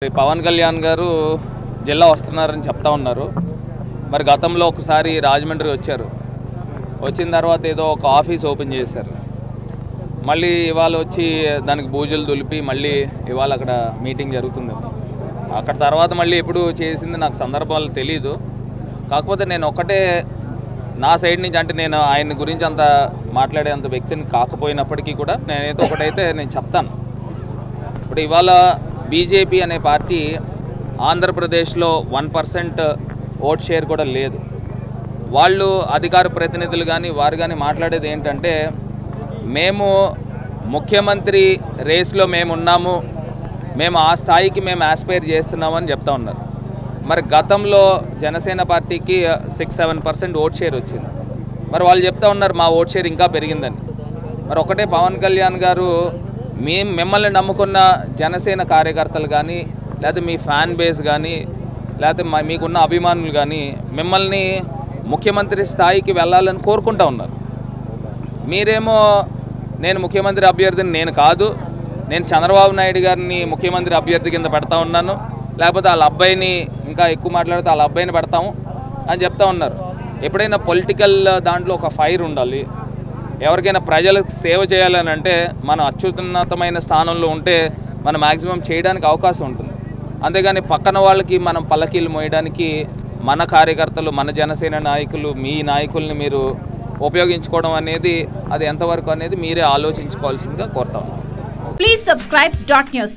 పవన్ కళ్యాణ్ గారు జిల్లా వస్తున్నారని చెప్తా ఉన్నారు. మరి గతంలో ఒకసారి రాజమండ్రి వచ్చారు. వచ్చిన తర్వాత ఏదో ఒక ఆఫీస్ ఓపెన్ చేశారు. మళ్ళీ ఇవాళ వచ్చి దానికి బూజులు దులిపి మళ్ళీ ఇవాళ అక్కడ మీటింగ్ జరుగుతుంది. అక్కడ తర్వాత మళ్ళీ ఎప్పుడు చేసింది నాకు సందర్భాలు తెలియదు కాకపోతే నేను ఒకటే నా సైడ్ నుంచి అంటే నేను ఆయన గురించి అంత మాట్లాడే అంత వ్యక్తిని కాకపోయినప్పటికీ కూడా నేనైతే ఒకటైతే నేను చెప్తాను. ఇప్పుడు ఇవాళ బీజేపీ అనే పార్టీ ఆంధ్రప్రదేశ్లో వన్ పర్సెంట్ ఓట్ షేర్ కూడా లేదు. వాళ్ళు అధికార ప్రతినిధులు కానీ వారు కానీ మాట్లాడేది ఏంటంటే మేము ముఖ్యమంత్రి రేస్లో మేము ఉన్నాము మేము ఆ స్థాయికి మేము ఆస్పైర్ చేస్తున్నామని చెప్తా ఉన్నారు. మరి గతంలో జనసేన పార్టీకి six seven percent vote share వచ్చింది. మరి వాళ్ళు చెప్తా ఉన్నారు మా ఓట్ షేర్ ఇంకా పెరిగిందని. మరి ఒకటే పవన్ కళ్యాణ్ గారు మీ మిమ్మల్ని నమ్ముకున్న జనసేన కార్యకర్తలు కానీ లేకపోతే మీ ఫ్యాన్ బేస్ కానీ లేకపోతే మా మీకున్న అభిమానులు కానీ మిమ్మల్ని ముఖ్యమంత్రి స్థాయికి వెళ్ళాలని కోరుకుంటా ఉన్నారు. మీరేమో నేను ముఖ్యమంత్రి అభ్యర్థిని నేను కాదు నేను చంద్రబాబు నాయుడు గారిని ముఖ్యమంత్రి అభ్యర్థి కింద పెడతా ఉన్నాను లేకపోతే వాళ్ళ అబ్బాయిని ఇంకా ఎక్కువ మాట్లాడితే వాళ్ళ అబ్బాయిని పెడతాము అని చెప్తా ఉన్నారు. ఎప్పుడైనా పొలిటికల్ దాంట్లో ఒక ఫైర్ ఉండాలి ఎవరికైనా ప్రజలకు సేవ చేయాలని అంటే మనం అత్యున్నతమైన స్థానంలో ఉంటే మనం మ్యాక్సిమం చేయడానికి అవకాశం ఉంటుంది. అంతేగాని పక్కన వాళ్ళకి మనం పల్లకీలు మోయడానికి మన కార్యకర్తలు మన జనసేన నాయకులు మీ నాయకుల్ని మీరు ఉపయోగించుకోవడం అనేది అది ఎంతవరకు అనేది మీరే ఆలోచించుకోవాల్సిందిగా కోరుతాం ప్లీజ్ సబ్స్క్రైబ్ డాట్ న్యూస్